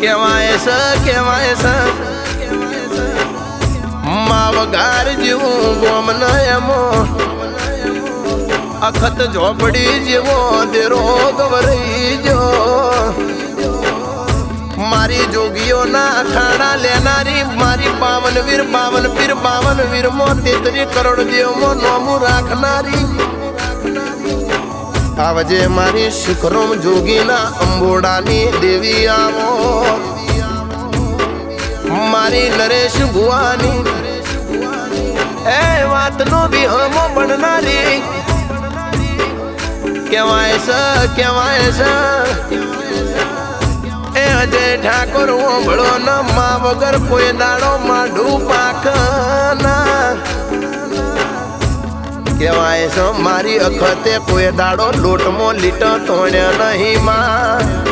કેવાય છે કેવાય મા વગાર જેવું ગોમ ન અખત ઝોપડી જેવો દેરો ગવરઈ જો મારી જોગીઓ ના લેનારી, મારી પાવન વીર બાવન પીર, પાવન વીર મો, તેતરી કરોડ દેવ મો નોમું રાખનારી. આવજે મારી શિખરોમ જોગીના અંબોડાની દેવી આવો. મારી નરેશ ભુવાની. એ વાતનો વિહમો બનનારી. કેવાય સ કેવાય સ એ અજય ઠાકોર ઓંભળો ન, મા વગર કોઈ દાડો માઢું પાક ના. કેવાય સ મારી અખતે કોઈ દાડો લોટમો લીટો તોડ્યો નહીં, માં.